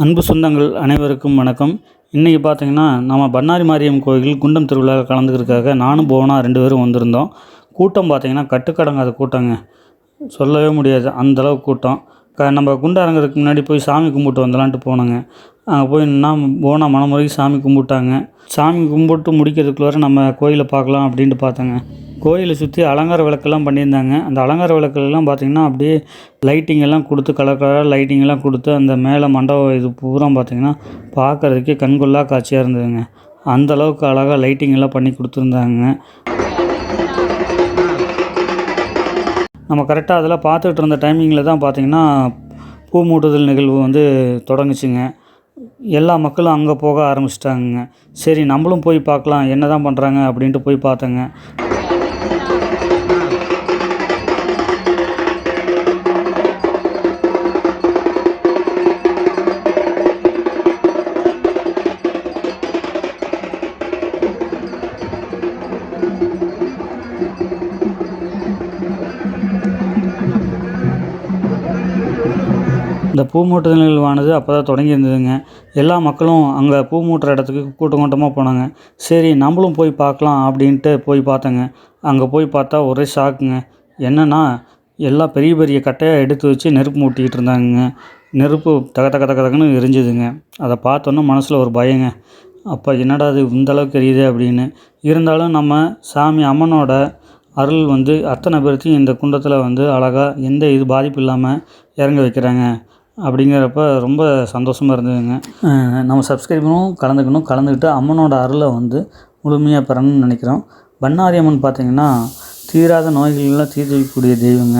அன்பு சொந்தங்கள் அனைவருக்கும் வணக்கம். இன்றைக்கி பார்த்தீங்கன்னா நம்ம பண்ணாரி மாரியம் கோயில் குண்டம் திருவிழாவில் கலந்துக்கிறதுக்காக நானும் போனா ரெண்டு பேரும் வந்திருந்தோம். கூட்டம் பார்த்தீங்கன்னா கட்டுக்கடங்காத கூட்டங்க. சொல்லவே முடியாது அந்தளவு கூட்டம். க நம்ம குண்டம் இறங்குறதுக்கு முன்னாடி போய் சாமி கும்பிட்டு வந்தலான்ட்டு போனோங்க. அங்கே போய் நின்னா போனா மனமுறைக்கு சாமி கும்பிட்டாங்க. சாமி கும்பிட்டு முடிக்கிறதுக்குள்ளார நம்ம கோயிலை பார்க்கலாம் அப்படின்ட்டு பார்த்தேங்க. கோயிலை சுற்றி அலங்கார விளக்கெல்லாம் பண்ணியிருந்தாங்க. அந்த அலங்கார விளக்கெல்லாம் பார்த்திங்கன்னா அப்படியே லைட்டிங் எல்லாம் கொடுத்து கலர் கலராக லைட்டிங் எல்லாம் கொடுத்து அந்த மேலே மண்டபம் இது பூரா பார்த்திங்கன்னா பார்க்கறதுக்கே கண்கொள்ளா காட்சியாக இருந்ததுங்க. அந்தளவுக்கு அழகாக லைட்டிங் எல்லாம் பண்ணி கொடுத்துருந்தாங்க. நம்ம கரெக்டாக அதெல்லாம் பார்த்துட்டு இருந்த டைமிங்கில் தான் பார்த்தீங்கன்னா பூ மூட்டுதல் நிகழ்வு வந்து தொடங்குச்சுங்க. எல்லா மக்களும் அங்கே போக ஆரம்பிச்சிட்டாங்கங்க. சரி நம்மளும் போய் பார்க்கலாம் என்ன தான் பண்ணுறாங்க அப்படின்ட்டு போய் பார்த்தேங்க. இந்த பூ மூட்டுதல் நிகழ்வானது அப்போ தான் தொடங்கியிருந்ததுங்க எல்லா மக்களும் அங்கே பூ மூட்டுற இடத்துக்கு கூட்டம் கூட்டமாக போனாங்க. சரி நம்மளும் போய் பார்க்கலாம் அப்படின்ட்டு போய் பார்த்தேங்க. அங்கே போய் பார்த்தா ஒரே ஷாக்குங்க. என்னென்னா எல்லாம் பெரிய பெரிய கட்டையாக எடுத்து வச்சு நெருப்பு மூட்டிக்கிட்டு இருந்தாங்கங்க. நெருப்பு தக தக தக தகன்னு எரிஞ்சுதுங்க. அதை பார்த்தோன்னே மனசில் ஒரு பயங்க. அப்போ என்னடா இது இந்தளவுக்கு தெரியுது எரியுது அப்படின்னு. இருந்தாலும் நம்ம சாமி அம்மனோட அருள் வந்து அத்தனை பேர்த்தையும் இந்த குண்டத்தில் வந்து அழகாக எந்த இது பாதிப்பு இல்லாமல் இறங்க வைக்கிறாங்க அப்படிங்கிறப்ப ரொம்ப சந்தோஷமாக இருந்ததுங்க. நம்ம சப்ஸ்கிரைப் பண்ணணும் கலந்துக்கணும். கலந்துக்கிட்டு அம்மனோட அருளை வந்து முழுமையாக பெறணும்னு நினைக்கிறோம். பண்ணாரி அம்மன் பார்த்திங்கன்னா தீராத நோய்களெலாம் தீர்த்து வைக்கக்கூடிய தெய்வங்க.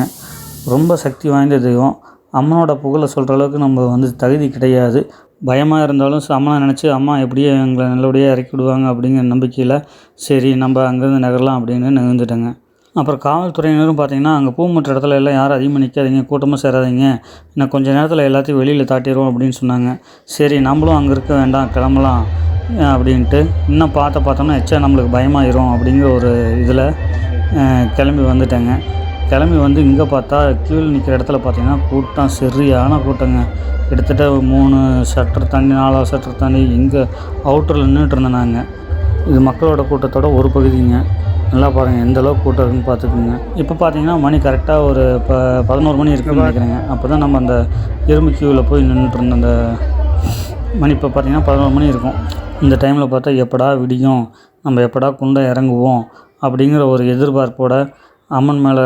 ரொம்ப சக்தி வாய்ந்த தெய்வம். அம்மனோட புகழை சொல்கிற அளவுக்கு நம்ம வந்து தகுதி கிடையாது. பயமாக இருந்தாலும் ச- நினச்சி அம்மா எப்படியே எங்களை நல்லபடியாக இறக்கி விடுவாங்க? அப்படிங்கிற நம்பிக்கையில் சரி நம்ம அங்கேருந்து நகரலாம் அப்படின்னு நகர்ந்துட்டேங்க. அப்புறம் காவல்துறையினரும் பார்த்தீங்கன்னா அங்கே பூ மற்ற இடத்துல எல்லாம் யாரும் அதிகமாக நிற்காதீங்க கூட்டமாக சேராதீங்க. இன்னும் கொஞ்சம் நேரத்தில் எல்லாத்தையும் வெளியில் தாட்டிடுவோம் அப்படின்னு சொன்னாங்க. சரி நம்மளும் அங்கே இருக்க வேண்டாம் கிளம்பலாம் அப்படின்ட்டு இன்னும் பார்த்த பார்த்தோம்னா எச்சா நம்மளுக்கு பயமாயிரும் அப்படிங்கிற ஒரு இதில் கிளம்பி வந்துட்டேங்க. கிளம்பி வந்து இங்கே பார்த்தா கீழ் நிற்கிற இடத்துல பார்த்தீங்கன்னா கூட்டம் சரியான கூட்டங்க. கிட்டத்தட்ட மூணு ஷட்டர் தாண்டி நாலாவது ஷட்டர் தாண்டி இங்கே அவுட்டரில் நின்றுட்டு இருந்தேன் நாங்கள் இது மக்களோட கூட்டத்தோட ஒரு பகுதிங்க. நல்லா பாருங்கள் எந்த அளவுக்கு கூட்டம் இருக்குன்னு பார்த்துக்குங்க. இப்போ பார்த்தீங்கன்னா மணி கரெக்டாக ஒரு இப்போ பதினோரு மணி இருக்குன்னு நினைக்கிறேங்க. அப்போ தான் நம்ம அந்த எறும்பு கியூவில் போய் நின்றுட்டு இருந்த அந்த மணி இப்போ பார்த்தீங்கன்னா பதினோரு மணி இருக்கும். இந்த டைமில் பார்த்தா எப்படா விடியும்? நம்ம எப்படா குண்டை இறங்குவோம்? அப்படிங்கிற ஒரு எதிர்பார்ப்போட அம்மன் மேலே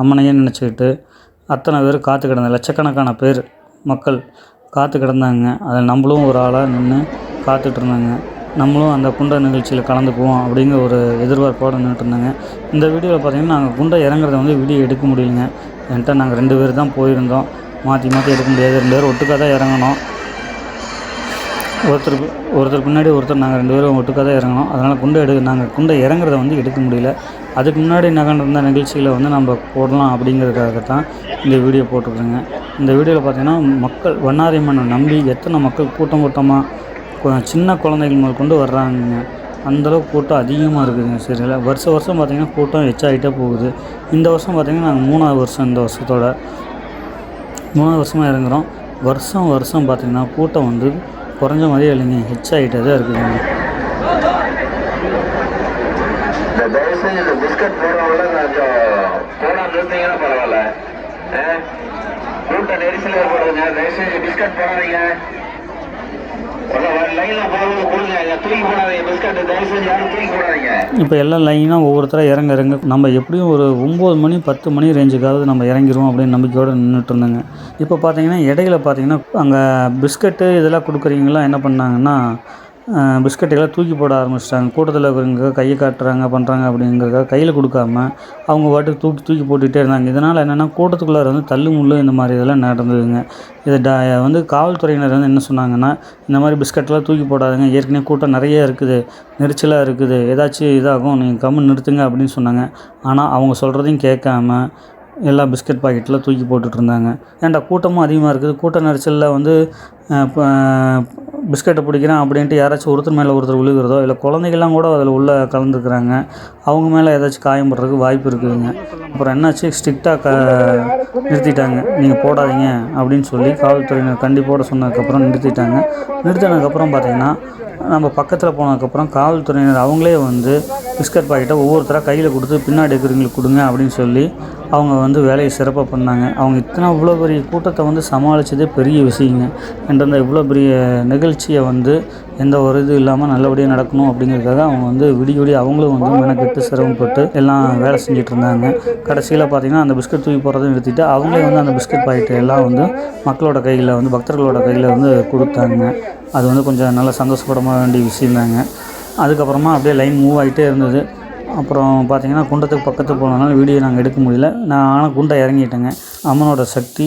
அம்மனையே நினச்சிக்கிட்டு அத்தனை பேர் காத்து கிடந்த லட்சக்கணக்கான பேர் மக்கள் காத்து கிடந்தாங்க. அதில் நம்மளும் ஒரு ஆளாக நின்று காத்துட்டு இருந்தாங்க. நம்மளும் அந்த குண்டை நிகழ்ச்சியில் கலந்துக்குவோம் அப்படிங்கிற ஒரு எதிர்பார்ப்போடு நின்றுட்டு இருந்தாங்க. இந்த வீடியோவில் பார்த்தீங்கன்னா நாங்கள் குண்டை இறங்குறத வந்து வீடியோ எடுக்க முடியலைங்க. என்கிட்ட நாங்கள் ரெண்டு பேர் தான் போயிருந்தோம். மாற்றி மாற்றி எடுக்க முடியாது. ரெண்டு பேரும் ஒட்டுக்காக தான் இறங்கணும். ஒருத்தர் ஒருத்தர் பின்னாடி ஒருத்தர் நாங்கள் ரெண்டு பேரும் ஒட்டுக்காக தான் இறங்கணும். அதனால் குண்டை எடு நாங்கள் குண்டை இறங்குறத வந்து எடுக்க முடியல. அதுக்கு முன்னாடி நகர்ந்திருந்த நிகழ்ச்சியில் வந்து நம்ம போடலாம் அப்படிங்கிறதுக்காக தான் இந்த வீடியோ போட்டிருக்கேங்க. இந்த வீடியோவில் பார்த்தீங்கன்னா மக்கள் வண்ணாரியம்மனை நம்பி எத்தனை மக்கள் கூட்டம் கூட்டமாக சின்ன குழந்தைகள் முதல் கொண்டு வர்றாங்க அந்தளவுக்கு கூட்டம் அதிகமாக இருக்குதுங்க சரிங்களா வருஷம் வருஷம் பார்த்திங்கன்னா கூட்டம் எச்சாகிட்டே போகுது. இந்த வருஷம் பார்த்திங்கன்னா நாங்கள் மூணாவது வருஷம் இந்த வருஷத்தோட மூணாவது வருஷமாக இறங்குறோம். வருஷம் வருஷம் பார்த்திங்கன்னா கூட்டம் வந்து குறைஞ்ச மாதிரியே இல்லைங்க. ஹெச் ஆகிட்டே தான் இருக்குதுங்க இந்த தயவு செஞ்சு இந்த பிஸ்கட் போடுறவங்கள கொஞ்சம் போனா நிறுத்தீங்கன்னா பரவாயில்ல. கூட்ட நெரிசல் ஏற்படுதுங்க தயவு பிஸ்கட் போடாதீங்க. லைன்ல போடுறது கொடுங்க இங்க இப்போ எல்லாம் லைனாக ஒவ்வொருத்தராக இறங்க இறங்க நம்ம எப்படியும் ஒரு ஒம்பது மணி பத்து மணி ரேஞ்சுக்காவது நம்ம இறங்கிடுவோம் அப்படின்னு நம்பிக்கையோடு நின்றுட்டு இருந்தாங்க. இப்போ பார்த்தீங்கன்னா இடையில பார்த்தீங்கன்னா அங்கே பிஸ்கட்டு இதெல்லாம் கொடுக்குறீங்களா என்ன பண்ணாங்கன்னா அஹ், பிஸ்கட்டுகளை தூக்கி போட ஆரம்பிச்சிட்டாங்க. கூட்டத்தில் இருக்கிறவங்க கையை காட்டுறாங்க பண்ணுறாங்க அப்படிங்கிறதுக்காக கையில் கொடுக்காம அவங்க பாட்டுக்கு தூக்கி தூக்கி போட்டுகிட்டே இருந்தாங்க. இதனால் என்னென்னா கூட்டத்துக்குள்ளார வந்து தள்ளு முள்ளு இந்த மாதிரி இதெல்லாம் நடந்ததுங்க. இதை ட வந்து காவல்துறையினர் வந்து என்ன சொன்னாங்கன்னா இந்த மாதிரி பிஸ்கட்லாம் தூக்கி போடாதுங்க. ஏற்கனவே கூட்டம் நிறைய இருக்குது. நெரிச்சலாக இருக்குது. ஏதாச்சும் இதாகும். நீங்கள் கம்மு நிறுத்துங்க அப்படின்னு சொன்னாங்க. ஆனால் அவங்க சொல்கிறதையும் கேட்காம எல்லா பிஸ்கட் பாக்கெட்டில் தூக்கி போட்டுட்ருந்தாங்க ஏன்டா கூட்டமும் அதிகமாக இருக்குது. கூட்ட நெரிச்சலில் வந்து பிஸ்கட்டை பிடிக்கிறேன் அப்படின்ட்டு யாராச்சும் ஒருத்தர் மேலே ஒருத்தர் விழுகிறதோ இல்லை குழந்தைகள்லாம் கூட அதில் உள்ளே கலந்துக்கிறாங்க. அவங்க மேலே ஏதாச்சும் காயம் படுறதுக்கு வாய்ப்பு இருக்குதுங்க. அப்புறம் என்னாச்சு? ஸ்ட்ரிக்டாக க நிறுத்திட்டாங்க. நீங்கள் போடாதீங்க அப்படின்னு சொல்லி காவல்துறையினர் கண்டிப்போட சொன்னதுக்கப்புறம் நிறுத்திட்டாங்க. நிறுத்தினதுக்கப்புறம் பார்த்தீங்கன்னா நம்ம பக்கத்தில் போனதுக்கப்புறம் காவல்துறையினர் அவங்களே வந்து பிஸ்கட் பாக்கெட்டை ஒவ்வொருத்தராக கையில் கொடுத்து பின்னாடி இருக்கிறவங்களுக்கு கொடுங்க அப்படின்னு சொல்லி அவங்க வந்து வேலையை சிறப்பாக பண்ணாங்க. அவங்க இத்தனை இவ்வளோ பெரிய கூட்டத்தை வந்து சமாளித்ததே பெரிய விஷயங்க. என்ற இவ்வளோ பெரிய நிகழ்ச்சியை வந்து எந்த ஒரு இது இல்லாமல் நல்லபடியாக நடக்கணும் அப்படிங்கிறதுக்காக அவங்க வந்து விடிய விடிய அவங்களும் வந்து மெனக்கெட்டு சிரமப்பட்டு எல்லாம் வேலை செஞ்சுட்டு இருந்தாங்க. கடைசியில் பார்த்தீங்கன்னா அந்த பிஸ்கட் தூக்கி போகிறதும் நிறுத்திட்டு அவங்களே வந்து அந்த பிஸ்கட் பாக்கெட்டை எல்லாம் வந்து மக்களோட கையில் வந்து பக்தர்களோட கையில் வந்து கொடுத்தாங்க. அது வந்து கொஞ்சம் நல்லா சந்தோஷப்படமாக வேண்டிய விஷயம் தாங்க அதுக்கப்புறமா அப்படியே லைன் மூவ் ஆகிட்டே இருந்தது. அப்புறம் பார்த்தீங்கன்னா குண்டத்துக்கு பக்கத்து போனதுனால வீடியோ நாங்கள் எடுக்க முடியல. நான் ஆனால் குண்டை இறங்கிட்டேங்க. அம்மனோட சக்தி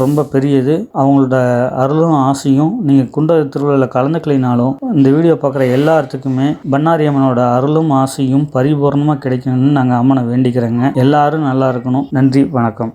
ரொம்ப பெரியது. அவங்களோட அருளும் ஆசையும் நீங்கள் குண்ட திருவிழாவில் கலந்துக்கலினாலும் இந்த வீடியோ பார்க்குற எல்லாத்துக்குமே பண்ணாரி அம்மனோட அருளும் ஆசையும் பரிபூர்ணமாக கிடைக்கணும்னு நாங்கள் அம்மனை வேண்டிக்கிறோங்க. எல்லாரும் நல்லா இருக்கணும். நன்றி வணக்கம்.